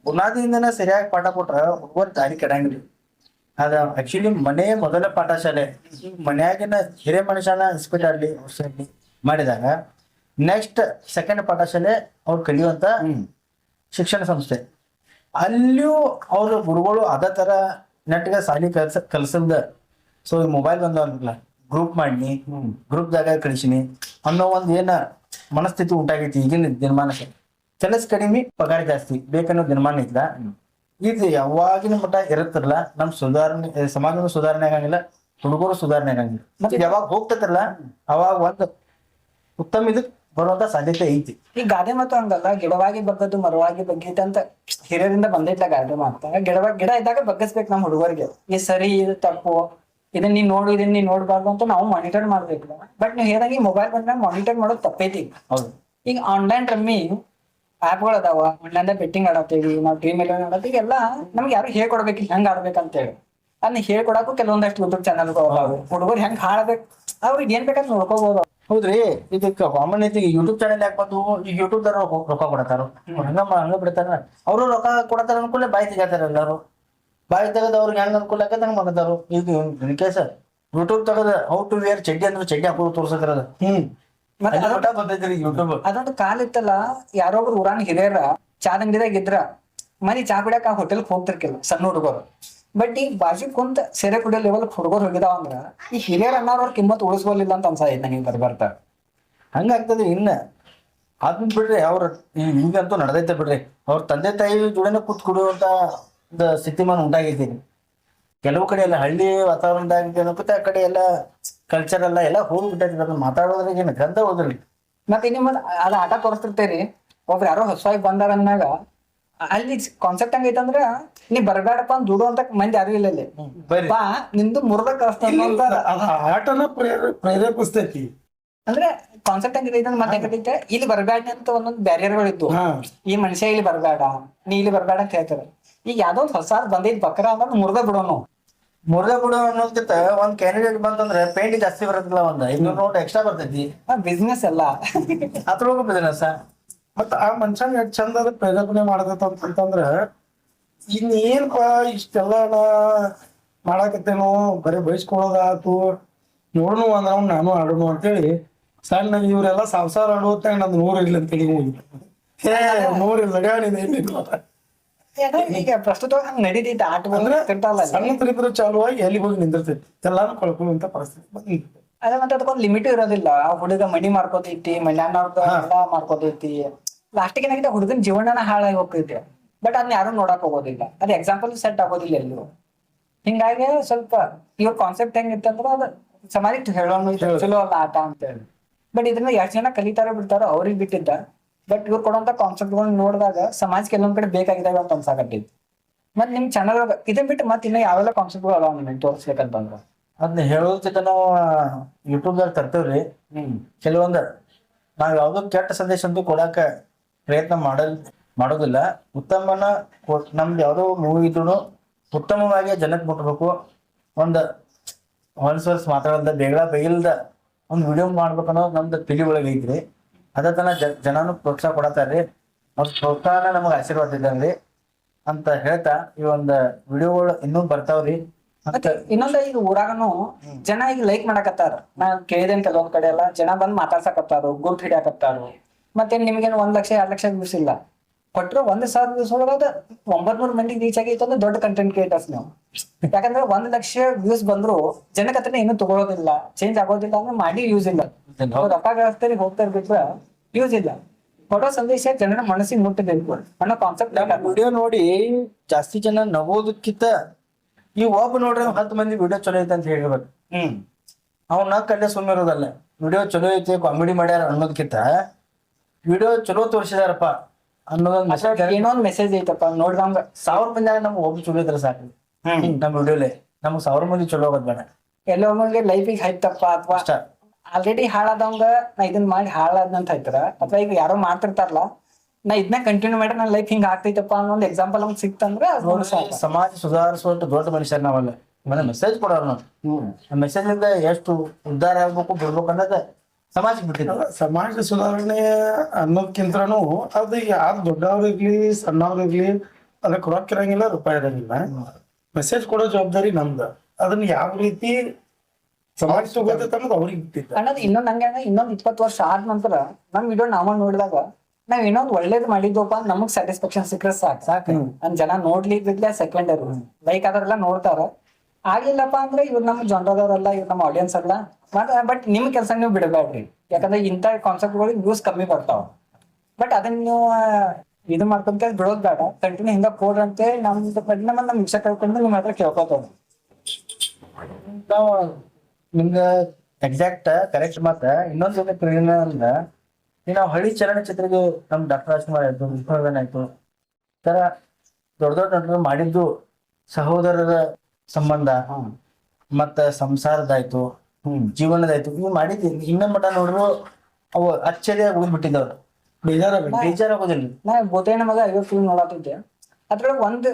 ಬುನಾದಿಯಿಂದನೇ ಸರಿಯಾಗಿ ಪಾಠ ಕೊಟ್ರ ಹುಡುಗರು ದಾರಿ ಕೆಡಂಗಿಲ್ಲ. ಅದ ಆಕ್ಚುಲಿ ಮನೆ ಮೊದಲ ಪಾಠ ಶಾಲೆ ಮನ್ಯಾಗಿನ ಹಿರೇ ಮನುಷ್ಯನ ಇಸ್ಪಿಟ್ ಆಡ್ಲಿ ಔಷಧಿ ಮಾಡಿದಾಗ ನೆಕ್ಸ್ಟ್ ಸೆಕೆಂಡ್ ಪಾಠಶಾಲೆ ಅವ್ರು ಕಲಿಯುವಂತ ಶಿಕ್ಷಣ ಸಂಸ್ಥೆ. ಅಲ್ಲಿಯೂ ಅವ್ರ ಗುರುಗಳು ಅದ ತರ ನೆಟ್ಗೆ ಸಾಲಿ ಕಲ್ಸ ಕಲ್ಸಲ್ದ ಸೊ ಈ ಮೊಬೈಲ್ ಬಂದವಲ್ಲ ಗ್ರೂಪ್ ಮಾಡಿ ಗ್ರೂಪ್ದಾಗ ಕಳಿಸಿನಿ. ಅನ್ನೋ ಒಂದ್ ಏನ ಮನಸ್ಥಿತಿ ಉಂಟಾಗೈತಿ ಈಗಿನ ದಿನಮಾನಕ್ಕೆ. ಕೆಲಸ ಕಡಿಮೆ ಪಗಾರ ಜಾಸ್ತಿ ಬೇಕನ್ನೋ ದಿನಮಾನ ಇದ್ದ ಇದು ಯಾವಾಗಿನ ಮಟ್ಟ ಇರುತ್ತಲ್ಲ ನಮ್ ಸುಧಾರಣೆ ಸಮಾಜದ ಸುಧಾರಣೆ ಆಗಂಗಿಲ್ಲ ಹುಡುಗರು ಸುಧಾರಣೆ ಆಗಂಗಿಲ್ಲ. ಮತ್ತೆ ಯಾವಾಗ ಹೋಗ್ತೈತಲ್ಲ ಅವಾಗ ಒಂದು ಉತ್ತಮ ಇದು ಬರುವಂತ ಸಾಧ್ಯತೆ ಐತಿ.
ಈ ಗಾದೆ ಮಾತು ಹಂಗಲ್ಲ ಗಿಡವಾಗಿ ಬಗ್ಗದ್ದು ಮರವಾಗಿ ಬಗ್ಗೈತೆ ಅಂತ ಹಿರಿಯರಿಂದ ಬಂದೈತ್ಲ ಗಾದೆ ಮಾತ. ಗಿಡವಾಗಿ ಗಿಡ ಇದ್ದಾಗ ಬಗ್ಗಿಸ್ಬೇಕು ನಮ್ ಹುಡುಗರಿಗೆ. ಈ ಸರಿ ಇದು ತಪ್ಪು ಇದನ್ನ ನೀನ್ ನೋಡು ಇದನ್ನ ನೀನ್ ನೋಡ್ಬಾರ್ದು ಅಂತ ನಾವು ಮಾನಿಟರ್ ಮಾಡ್ಬೇಕು. ಬಟ್ ನೀವು ಹೇಳ್ದಂಗೆ ಈ ಮೊಬೈಲ್ ಬಂದಾಗ ಮಾನಿಟರ್ ಮಾಡೋದು ತಪ್ಪೈತಿ.
ಹೌದು.
ಈಗ ಆನ್ಲೈನ್ ರಮ್ಮಿ ಆಪ್ಗಳು ಅದಾವ ಆನ್ಲೈನ್ ಬೆಟ್ಟಿಂಗ್ ಆಡತ್ತೀವಿ ನಾವು ಟಿ ಮೇಲೆ ಆಡತ್ತೀವಿ ಎಲ್ಲ ನಮ್ಗೆ ಯಾರು ಹೇಳ್ಕೊಡ್ಬೇಕು ಹೆಂಗ್ ಆಡ್ಬೇಕಂತ ಹೇಳಿ. ಅದನ್ನ ಹೇಳ್ಕೊಡಕ್ಕೂ ಕೆಲವೊಂದಷ್ಟು ಯೂಟ್ಯೂಬ್ ಚಾನಲ್ ಹುಡುಗರು ಹೆಂಗ್ ಹಾಡ್ಬೇಕು ಅವ್ರಿಗೆ ಏನ್ ಬೇಕಂತ ನೋಡ್ಕೋಬಹುದು
ಹೌದ್ರಿ ಇದಕ್ಕೆ ಕಾಮನ್ ಐತಿ ಯೂಟ್ಯೂಬ್ ಚಾನೆಲ್ ಯಾಕೆ ಬಂದು ಈಗ ಯೂಟ್ಯೂಬ್ ದಾರ ರೊಕ್ಕ ಕೊಡತಾರ ಹಂಗ ಹಂಗ ಬಿಡ್ತಾರ. ಅವರು ರೊಕ್ಕ ಕೊಡತಾರ ಅನ್ಕೊಂಡೆ ಬಾಯ್ ತೆಗಿತಾರ ಎಲ್ಲಾರು. ಬಾಯಿ ತೆಗದ ಅವ್ರಿಗೆ ಹೆಂಗ್ ಅನುಕೂಲ ಆಗತ್ತೆ ಹಂಗ ಮಾಡ್ತಾರ ಈಗ ಇನ್ ಕೇಸ್ ಯೂಟ್ಯೂಬ್ ತೆಗದ ಹೌ ಟು ವೇರ್ ಚಡ್ಡಿ ಅಂದ್ರೆ ಚಡ್ಡಿ ಹಾಕೋದು ತೋರ್ಸಕ್ರದ
ಹ್ಮ್.
ಯೂಟ್ಯೂಬ್
ಅದೊಂದು ಕಾಲ ಇತ್ತಲ್ಲ ಯಾರೋ ಒಬ್ರು ಊರಾನ್ ಹಿರಿಯರ ಚಾದ ಅಂಗಡಿದಾಗ ಇದ್ರ ಮನಿ ಚಾ ಕುಡಿಯಾಕ ಆ ಹೋಟೆಲ್ ಹೋಗ್ತಿರ್ಕಿಲ್ಲ ಸಣ್ಣ ಹುಡುಗರು. ಬಟ್ ಈಗ ಬಾಜು ಕುಂತ ಸೆರೆ ಕುಡಿಯೋ ಲೆವೆಲ್ ಹುಡುಗರು ಹೋಗಿದಾವ ಅಂದ್ರ ಈ ಹಿರಿಯರ್ ಅನ್ನೋರ್ ಕಿಮ್ಮತ್ ಉಳಿಸ್ಬೋಲಿಲ್ಲ ಅಂತ ಅನ್ಸೈತಿ ನಂಗೆ ಬರ್ ಬರ್ತಾ.
ಹಂಗಾಗ್ತದೆ ಇನ್ನ. ಅದನ್ ಬಿಡ್ರಿ ಅವ್ರ ಈಗಂತೂ ನಡೆದೈತೆ ಬಿಡ್ರಿ. ಅವ್ರ ತಂದೆ ತಾಯಿ ಜೋಡನೆ ಕೂತ್ ಕುಡಿಯುವಂತ ಒಂದು ಸ್ಥಿತಿಮಾನ ಉಂಟಾಗೈತಿ ಕೆಲವು ಕಡೆ ಎಲ್ಲ ಹಳ್ಳಿ ವಾತಾವರಣದಾಗ ಏನಪ್ಪತ್ತೆ ಆ ಕಡೆ ಎಲ್ಲ ಕಲ್ಚರ್ ಎಲ್ಲ ಎಲ್ಲ ಹೋಗ್ಬಿಟ್ಟೈತಿ. ಅದನ್ನ ಮಾತಾಡೋದ್ರಾಗ ಏನು ಗಂಧ ಹೋದ್ರಿ
ಮತ್ತೆ ನಿಮ್ಮ ಅದ ಆಟ ತೋರಿಸ್ತಿರ್ತೇರಿ ಒಬ್ರು ಯಾರೋ ಹೊಸವಾಗಿ ಬಂದಾರ ಅಂದಾಗ ಅಲ್ಲಿ ಕಾನ್ಸೆಪ್ಟ್ ಹಂಗೈತಂದ್ರ ನೀ ಬರಬೇಡಪ್ಪ ಅಂತ ದುಡು ಅಂತ ಮಂದಿ ಯಾರು ಇಲ್ಲ ಅಲ್ಲಿ. ಬಾ ನಿಂದು ಮುರ್ದ
ಆಟನ ಪ್ರೇರ ಪ್ರೇರೇಪಿಸ್ತೈತಿ.
ಅಂದ್ರೆ ಕಾನ್ಸೆಪ್ಟ್ ಹೆಂಗೈತೆ ಮತ್ತೆ ಹೆಂಗೈತೆ ಇಲ್ಲಿ ಬರಬೇಡ ಅಂತ ಒಂದೊಂದು ಬ್ಯಾರಿಯರ್ಗಳು ಇದ್ದು
ಹಾ.
ಈ ಮನುಷ್ಯ ಇಲ್ಲಿ ಬರಬೇಡ ನೀ ಇಲ್ಲಿ ಬರಬೇಡ ಅಂತ ಹೇಳ್ತಾರೆ. ಈಗ ಯಾವ್ದೋ ಒಂದ್ ಹೊಸ ಬಂದಿದ್ ಬಕ್ರ ಅಂದ್ರೆ ಮುರ್ದ ಬಿಡೋನು.
ಮುರ್ದ ಬಿಡೋ ಅನ್ನೋದಕ್ಕಿಂತ ಒಂದ್ ಕ್ಯಾಂಡಿಡೇಟ್ ಬಂತಂದ್ರೆ ಪೇಂಟ್ ಜಾಸ್ತಿ ಬರೋದಿಲ್ಲ ಒಂದ್ ಇನ್ನೂರು ನೋಟ್ ಎಕ್ಸ್ಟ್ರಾ ಬರ್ತೈತಿ.
ಬಿಸ್ನೆಸ್ ಅಲ್ಲ
ಅದ್ರೊಳಗು ಬಿಸ್ನೆಸ್
ಮತ್ತ ಆ ಮನುಷ್ಯನ ಎಷ್ಟ್ ಚಂದ ಅದ ಪ್ರೇರೇಪಣೆ ಮಾಡತೈತ ಅಂತಂದ್ರ ಇನ್ನೇನ್ಪ ಇಷ್ಟೆಲ್ಲ ಮಾಡಾಕತ್ತೇನೋ ಬರೀ ಬಯಸ್ಕೊಳ್ಳೋದಾತು ನೋಡೋಣ ಅಂದ್ರ ಅವ್ನ್ ನಾನು ಆಡೋಣ ಅಂತೇಳಿ ಸಣ್ಣ ಇವ್ರೆಲ್ಲ ಸಂಸಾರ ಆಡುವಂತ ನಂದು ನೂರ್ ಅಂತ ಅಂತೇಳಿ ಹೋಗಿ. ಏ ನೂರ್ ಇಲ್ಲ
ಈಗ ಪ್ರಸ್ತುತ ಹಂಗ ನಡೀತೈತೆ ಆಟ
ಅಂದ್ರೆ
ತಿರ್ತಾವಲ್ಲ ಅಲ್ಲಿ.
ಸಣ್ಣದ್ರಿದ್ರು ಚಾಲುವಾಗಿ ಎಲ್ಲಿ ಹೋಗಿ ನಿಂದಿರ್ತೈತಿ? ಎಲ್ಲಾನು ಕಳ್ಕೊಳ್ಳುವಂತ ಪರಿಸ್ಥಿತಿ ಬಂದ್
ಅದೇ ಮತ್ತೆ ಅದಕ್ಕೊಂದು ಲಿಮಿಟ್ ಇರೋದಿಲ್ಲ. ಆ ಹುಡುಗ ಮಡಿ ಮಾಡ್ಕೋತೈತಿ ಮಣ್ಯಾನವ್ರದ್ದು ಎಲ್ಲ ಮಾಡ್ಕೋತೈತಿ ಲಾಸ್ಟಿಗೆ ಏನಾಗಿದೆ ಹುಡುಗನ ಜೀವನನ ಹಾಳಾಗಿ ಹೋಗ್ತೈತಿ. ಬಟ್ ಅದನ್ನ ಯಾರು ನೋಡಕ್ ಹೋಗೋದಿಲ್ಲ. ಅದ್ ಎಕ್ಸಾಂಪಲ್ ಸೆಟ್ ಆಗೋದಿಲ್ಲ ಎಲ್ಲೂ. ಹಿಂಗಾಗಿ ಸ್ವಲ್ಪ ಇವ್ರ ಕಾನ್ಸೆಪ್ಟ್ ಹೆಂಗಿತ್ತಂದ್ರ ಅದ ಸಮಾಜಕ್ಕೆ ಹೇಳೋಣ ಚಲೋ ಅಲ್ಲ ಆಟ ಅಂತ ಹೇಳಿ ಬಟ್ ಇದನ್ನ ಎಷ್ಟ್ ಜನ ಕಲಿತಾರ ಬಿಡ್ತಾರೋ ಅವ್ರಿಗೆ ಬಿಟ್ಟಿದ್ದ. ಬಟ್ ಇವ್ರು ಕೊಡುವಂತ ಕಾನ್ಸೆಪ್ಟ್ಗಳನ್ನ ನೋಡಿದಾಗ ಸಮಾಜ ಕೆಲವೊಂದ್ ಕಡೆ ಬೇಕಾಗಿದ್ದಾವೆ ಅಂತ ಅನ್ಸಾಕಟ್ಟಿದ್ ಮತ್ ನಿಮ್ ಚಾನಲ್ ಇದನ್ ಬಿಟ್ಟು ಮತ್ತೆ ಇನ್ನ ಯಾವೆಲ್ಲ ಕಾನ್ಸೆಪ್ಟ್ಗಳು ಅದಾವ ನಿಮ್ಗೆ ತೋರಿಸ್ಬೇಕಂತಂದ್ರ?
ಅದನ್ನ ಜೊತೆ ನಾವು ಯೂಟ್ಯೂಬ್ದಾಗ ತರ್ತೇವ್ರಿ. ಕೆಲವೊಂದು ನಾವ್ ಯಾವ್ದೋ ಕೆಟ್ಟ ಸಂದೇಶ ಅಂತೂ ಕೊಡಾಕ ಪ್ರಯತ್ನ ಮಾಡಲ್ ಮಾಡೋದಿಲ್ಲ. ಉತ್ತಮನ ಕೊ- ನಮ್ದು ಯಾವ್ದೋ ಮೂವಿ ಇದ್ರು ಉತ್ತಮವಾಗಿ ಜನಕ್ಕೆ ಮುಟ್ಬೇಕು. ಒಂದ್ ಹೊಲ್ಸ್ ಹೊಲ್ಸ್ ಮಾತಾಡಲ್ದ ಬೇಗ ಬೈಲ್ದ ಒಂದ್ ವಿಡಿಯೋ ಮಾಡ್ಬೇಕು ಅನ್ನೋದು ನಮ್ದು ತಲೆ ಒಳಗೆ ಐತ್ರಿ. ಅದ ತನ ಜನನು ಪ್ರೋತ್ಸಾಹ ಕೊಡತಾರ್ರಿ ಅವ್ರ ಪ್ರೋತ್ಸಾಹನ ನಮಗ್ ಆಶೀರ್ವಾದ ಇದ್ದಂಗ್ರಿ ಅಂತ ಹೇಳ್ತಾ ಈ ಒಂದ್ ವಿಡಿಯೋಗಳು ಇನ್ನೂ ಬರ್ತಾವ್ರಿ.
ಮತ್ತೆ ಇನ್ನೊಂದ ಈಗ ಊರಾಗನು ಜನ ಈಗ ಲೈಕ್ ಮಾಡಕತ್ತಾರ. ನಾ ಕೇಳಿದೇನ್ ಕೆಲವೊಂದ್ ಕಡೆ ಎಲ್ಲ ಜನ ಬಂದ್ ಮಾತಾಡ್ಸಕತ್ತಾರು ಗುಂಪು ಹಿಡಿಯಾಕತ್ತಾರು. ಮತ್ತೆ ನಿಮ್ಗೇನು ಒಂದ್ ಲಕ್ಷ ಎರಡ್ ಲಕ್ಷ ವ್ಯೂಸ್ ಇಲ್ಲ. ಕೊಟ್ಟರು ಒಂದ್ ಸಾವಿರ ವ್ಯೂಸ್ ಒಳಗ ಒಂಬತ್ ನೂರ್ ಮಂದಿಗೆ ರೀಚ್ ಆಗೈತೆ ಅಂದ್ರೆ ದೊಡ್ಡ ಕಂಟೆಂಟ್ ಕ್ರಿಯೇಟರ್ಸ್ ನೀವು. ಯಾಕಂದ್ರೆ ಒಂದ್ ಲಕ್ಷ ವ್ಯೂಸ್ ಬಂದ್ರು ಇನ್ನು ಇನ್ನೂ ತಗೊಳೋದಿಲ್ಲ ಚೇಂಜ್ ಆಗೋದಿಲ್ಲ ಅಂದ್ರೆ ಮಾಡಿ ಯೂಸ್ ಇಲ್ಲ. ಅವ್ರು ಹೋಗ್ತಾ ಬಿಟ್ರೆ ಯೂಸ್ ಇಲ್ಲ. ಕೊಡೋ ಸಂದೇಶ ಜನರ ಮನಸ್ಸಿಗೆ ಮುಟ್ಟಬೇಕು ಅನ್ನೋ ಕಾನ್ಸೆಪ್ಟ್
ವಿಡಿಯೋ ನೋಡಿ ಜಾಸ್ತಿ ಜನ ನಗೋದಕ್ಕಿಂತ ಈ ಒಬ್ಬ ನೋಡ್ರಿ ಹತ್ತು ಮಂದಿ ವಿಡಿಯೋ ಚಲೋ ಐತೆ ಅಂತ ಹೇಳ್ಬೇಕು
ಹ್ಮ್.
ಅವ್ನ ಕಲ್ಲೇ ಸುಮ್ಮನೆ ಇರೋದಲ್ಲ. ವಿಡಿಯೋ ಚಲೋ ಐತೆ ಕಾಮಿಡಿ ಮಾಡ್ಯಾರ ಅನ್ನೋದಕ್ಕಿಂತ ವಿಡಿಯೋ ಚಲೋ ತೋರಿಸಿದಾರಪ್ಪ ಅನ್ನೋದೊಂದು
ಅದ್ರಾಗ ಏನೋ ಮೆಸೇಜ್ ಐತಪ್ಪ ನೋಡ್ದಂಗ
ಸಾವಿರ ಮಂದಿ ನಮ್ಗೆ ಒಬ್ಬ ಚಲೋ ಇದ್ರೆ ಸಾಕು. ನಮ್ಮ ವಿಡಿಯೋಲೆ ನಮ್ಗೆ ಸಾವಿರ ಮಂದಿ ಚಲೋ ಹೋಗೋದ್ ಬೇಡ.
ಎಲ್ಲೋ ಮಂದಿ ಲೈಫಿಗೆ ಹೈತಪ್ಪ ಅಥವಾ
ಅಷ್ಟ.
ಆಲ್ರೆಡಿ ಹಾಳಾದವಂಗ ನಾ ಇದನ್ನ ಮಾಡಿ ಹಾಳಾದಂತ ಹೇಳ್ತಾರ ಅಥವಾ ಈಗ ಯಾರೋ ಮಾಡ್ತಿರ್ತಾರಲ್ಲ ನಾ ಇದನ್ನ ಕಂಟಿನ್ಯೂ ಮಾಡಿ ನನ್ನ ಲೈಫ್ ಹಿಂಗ ಆಗ್ತೈತಪ್ಪ ಅನ್ನೋ ಒಂದು ಎಕ್ಸಾಂಪಲ್ ಅವ್ನ್ ಸಿಕ್ತಂದ್ರೆ ಅದ್
ನೋಡಿ
ಸಾಕು.
ಸಮಾಜ ಸುಧಾರಿಸುವಂತ ದೊಡ್ಡ ಮನುಷ್ಯರ್ ನಾವಲ್ಲ. ಮೆಸೇಜ್ ಕೊಡೋರು ನಾವು.
ಹ್ಮ್.
ಮೆಸೇಜ್ ಇಂದ ಎಷ್ಟು ಉದ್ಧಾರ ಆಗ್ಬೇಕು ಬಿಡ್ಬೇಕು ಅನ್ನೋದ ಸಮಾಜಕ್ಕೆ
ಅಲ್ಲ, ಸಮಾಜ ಸುಧಾರಣೆ ಅನ್ನೋದ್ಕಿಂತನೂ ಅದು ಯಾರು ದೊಡ್ಡವ್ರಿರ್ಲಿ ಸಣ್ಣವ್ರಿರ್ಲಿ ಅದಕ್ಕೆ ರೊಕ್ಕ ಇರಂಗಿಲ್ಲ ರೂಪಾಯಿ ಇರಂಗಿಲ್ಲ. ಮೆಸೇಜ್ ಕೊಡೋ ಜವಾಬ್ದಾರಿ ನಮ್ದು. ಅದನ್ನ ಯಾವ ರೀತಿ ಸಮಾಜ ಅನ್ನೋದು ಅವ್ರಿಗೆ ಬಿಟ್ಟಿದ್ದ
ಅನ್ನೋದು ಇನ್ನೊಂದ್ ಹಂಗೆ ಅಂದ್ರೆ ಇನ್ನೊಂದ್ ಇಪ್ಪತ್ತು ವರ್ಷ ಆದ ನಂತರ ನಮ್ ಇಡೋ ನಾವ ನೋಡಿದಾಗ ನಾವ್ ಇನ್ನೊಂದ್ ಒಳ್ಳೇದ್ ಮಾಡಿದ್ವಪ್ಪ ಅಂತ ನಮಗ್ ಸ್ಯಾಟಿಸ್ಫ್ಯಾಕ್ಷನ್ ಸಿಕ್ಕರೆ ಸಾಕ್. ಸಾಕು. ಜನ ನೋಡ್ಲಿ ಸೆಕೆಂಡ್ ಸೆಕೆಂಡರಿ ಲೈಕ್ ಅದರೆಲ್ಲ ನೋಡ್ತಾರ. ಆಗ್ಲಿಲ್ಲಪ್ಪ ಅಂದ್ರೆ ಇವ್ರು ನಮ್ಮ ಜನರದವ್ರಲ್ಲ ಇವ್ರು ನಮ್ಮ ಆಡಿಯನ್ಸ್ ಅಲ್ಲ ಬಟ್ ನಿಮ್ ಕೆಲಸ ನೀವು ಬಿಡಬೇಡ್ರಿ ಯಾಕಂದ್ರೆ ಇಂಥ ಕಾನ್ಸೆಪ್ಟ್ಗಳು ಯೂಸ್ ಕಮ್ಮಿ ಬರ್ತಾವ. ಬಟ್ ಅದನ್ನ ನೀವು ಇದು ಮಾಡ್ಕೊಂತ ಬಿಡೋದ್ ಬೇಡ. ಕಂಟಿನ್ಯೂ ಹಿಂಗ ಕೊಡ್ರಂತೆ ನಮ್ದು ನಮ್ಮ ನಮ್ ವಿಷಯ ಕಳ್ಕೊಂಡು ನಿಮ್ ಹತ್ರ ಕೇಳ್ಕೊತಾವ
ನಿಮ್ಗ ಎಕ್ಸಾಕ್ಟ್ ಕರೆಕ್ಟ್ ಮಾತ. ಇನ್ನೊಂದು ಪ್ರೇರಣೆ ಅಂದ್ರ ನಾವು ಹಳ್ಳಿ ಚಲನಚಿತ್ರಗಳು ನಮ್ ಡಾಕ್ಟರ್ ರಾಜ್ಕುಮಾರ್ ಆಯ್ತು ವಿಷ್ಣುವರ್ಧನ್ ಆಯ್ತು ತರ ದೊಡ್ಡ ದೊಡ್ಡ ನಟರು ಮಾಡಿದ್ದು ಸಹೋದರರ ಸಂಬಂಧ ಮತ್ತ ಸಂಸಾರದಾಯ್ತು ಜೀವನದಾಯ್ತು ಇವು ಮಾಡಿದ್ದು ಇನ್ನ ಮಠ ನೋಡ್ರು ಅವು ಅಚ್ಚರಿಯಾಗಿ ಹೋಗ್ಬಿಟ್ಟಿದ್ದವ್ರು.
ಬೇಜಾರ
ಬೇಜಾರಾಗೋದಿಲ್ಲ
ನಾ ಗೊತ್ತೇನ ಮಗ ಐವತ್ತು ಫಿಲ್ಮ್ ನೋಡಾತಿದ್ದೆ ಅದ್ರೊಳಗೆ ಒಂದ್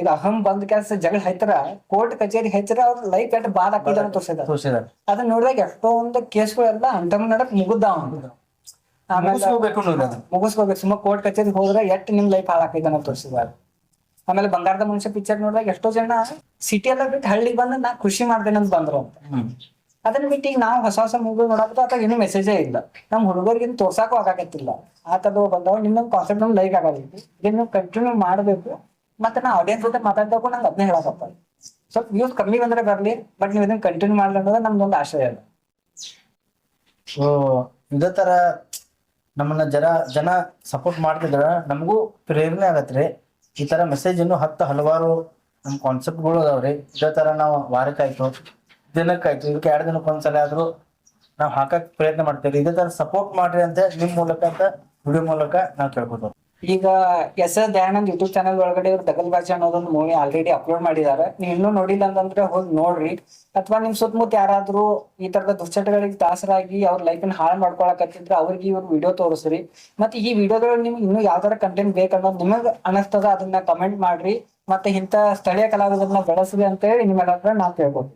ಇದು ಅಹಂ ಬಂದ್ ಕೆಲಸ ಜಗಳ ಹೈತರ ಕೋರ್ಟ್ ಕಚೇರಿ ಹೈತರ ಅವ್ರ ಲೈಫ್ ಎಟ್ ಬಾದ್ ಹಾಕಿದಾರ ತೋರ್ಸಿದಾರ.
ತೋರಿಸಿದಾರೆ.
ಅದನ್ನ ನೋಡಿದಾಗ ಎಷ್ಟೊಂದು ಕೇಸ್ಗಳೆಲ್ಲ ಅಂತಮ್ ನಡಕ್ ಮುಗುದ ಆಮೇಲೆ
ಮುಗಿಸ್ಕೋಬೇಕು
ಸುಮ್ಮ ಕೋರ್ಟ್ ಕಚೇರಿ ಹೋದ್ರೆ ಎಷ್ಟು ನಿಮ್ ಲೈಫ್ ಹಾಳಾಕಿದಾನ ತೋರಿಸಿದಾರ. ಆಮೇಲೆ ಬಂಗಾರದ ಮನುಷ್ಯ ಪಿಕ್ಚರ್ ನೋಡಿದಾಗ ಎಷ್ಟೋ ಜನ ಸಿಟಿ ಎಲ್ಲ ಬಿಟ್ಟು ಹಳ್ಳಿಗೆ ಬಂದು ನಾ ಖುಷಿ ಮಾಡ್ತೇನೆ ಅಂತ ಬಂದ್ರು ಅಂತ ಅದನ್ನ ಬಿಟ್ಟು ಈಗ ನಾವು ಹೊಸ ಹೊಸ ಮೂವಿ ನೋಡಕ್ಕೆ ಅಥವಾ ಏನು ಮೆಸೇಜೇ ಇಲ್ಲ. ನಮ್ ಹುಡುಗರಿಗೆ ತೋರ್ಸಾಕು ಆಗಾಕತ್ತಿಲ್ಲ. ಆ ತರದ ಬಂದವ ನಿಮ್ಮ ಕಾನ್ಸೆಪ್ಟ್ ನಮ್ಗೆ ಲೈಕ್ ಆಗಲ್ಲ ಇದನ್ನ ಕಂಟಿನ್ಯೂ ಮಾಡಬೇಕು. ಮತ್ತೆ ನಾ ಆಡಿಯನ್ಸ್ ಜೊತೆ ಮಾತಾಡ್ಬೇಕು ನಂಗೆ ಅದನ್ನೇ ಹೇಳಕಪ್ಪ ಸ್ವಲ್ಪ ವ್ಯೂಸ್ ಕಮ್ಮಿ ಬಂದ್ರೆ ಬರ್ಲಿ ಬಟ್ ನೀವು ಇದನ್ನ ಕಂಟಿನ್ಯೂ ಮಾಡ್ಲಿ ಅನ್ನೋದು ನಮ್ದೊಂದು ಆಶಯ ಅದು.
ಸೊ ಇದೇ ತರ ನಮ್ಮನ್ನ ಜನ ಜನ ಸಪೋರ್ಟ್ ಮಾಡ್ತಿದ್ರ ನಮಗೂ ಪ್ರೇರಣೆ ಆಗತ್ರಿ ಈ ತರ ಮೆಸೇಜ್ ಇನ್ನು ಹತ್ತು ಹಲವಾರು ನಮ್ ಕಾನ್ಸೆಪ್ಟ್ಗಳು ಅದಾವ್ರಿ ಇದೇ ತರ ನಾವು ವಾರಕ್ಕಾಯ್ತು, ದಿನಕ್ಕಾಯ್ತು, ಇದಕ್ಕೆ ಎರಡು ದಿನಕ್ಕೆ ಒಂದ್ಸಲ ಆದ್ರೂ ನಾವು ಹಾಕಕ್ ಪ್ರಯತ್ನ ಮಾಡ್ತೇವೆ ಇದೇ ತರ ಸಪೋರ್ಟ್ ಮಾಡ್ರಿ ಅಂತ ನಿಮ್ ಮೂಲಕ ಅಂತ ವಿಡಿಯೋ ಮೂಲಕ ನಾವು ಕೇಳ್ಕೊತೀವಿ.
ಈಗ S S Dayanand YouTube channel ಒಳಗಡೆ ಇವ್ರು ದಗಲ್ ಬಾಜಿ ಅನ್ನೋದೊಂದು ಮೂವಿ ಆಲ್ರೆಡಿ ಅಪ್ಲೋಡ್ ಮಾಡಿದ್ದಾರೆ. ನೀವು ಇನ್ನೂ ನೋಡಿಲ್ಲ ಅಂತಂದ್ರೆ ಹೋಗಿ ನೋಡ್ರಿ. ಅಥವಾ ನಿಮ್ ಸುತ್ತಮುತ್ತ ಯಾರಾದ್ರೂ ಈ ತರದ ದುಶ್ಚಟಗಳಿಗೆ ದಾಸರಾಗಿ ಅವ್ರ ಲೈಫ್ ಹಾಳು ಮಾಡ್ಕೊಳಕತ್ತಿದ್ರೆ ಅವ್ರಿಗೆ ಇವ್ರು ವಿಡಿಯೋ ತೋರಿಸ್ರಿ. ಮತ್ತೆ ಈ ವಿಡಿಯೋಗಳು ನಿಮ್ಗೆ ಇನ್ನೂ ಯಾವ್ದಾರ ಕಂಟೆಂಟ್ ಬೇಕನ್ನೋದು ನಿಮಗ್ ಅನಸ್ತದ, ಅದನ್ನ ಕಮೆಂಟ್ ಮಾಡ್ರಿ. ಮತ್ತೆ ಇಂಥ ಸ್ಥಳೀಯ ಕಲಾವಿದರನ್ನ ಬೆಳೆಸ್ರಿ ಅಂತ ಹೇಳಿ ನಿಮ್ಮೆಲ್ಲ ಹತ್ರ ನಾವು ಕೇಳ್ಬೋದು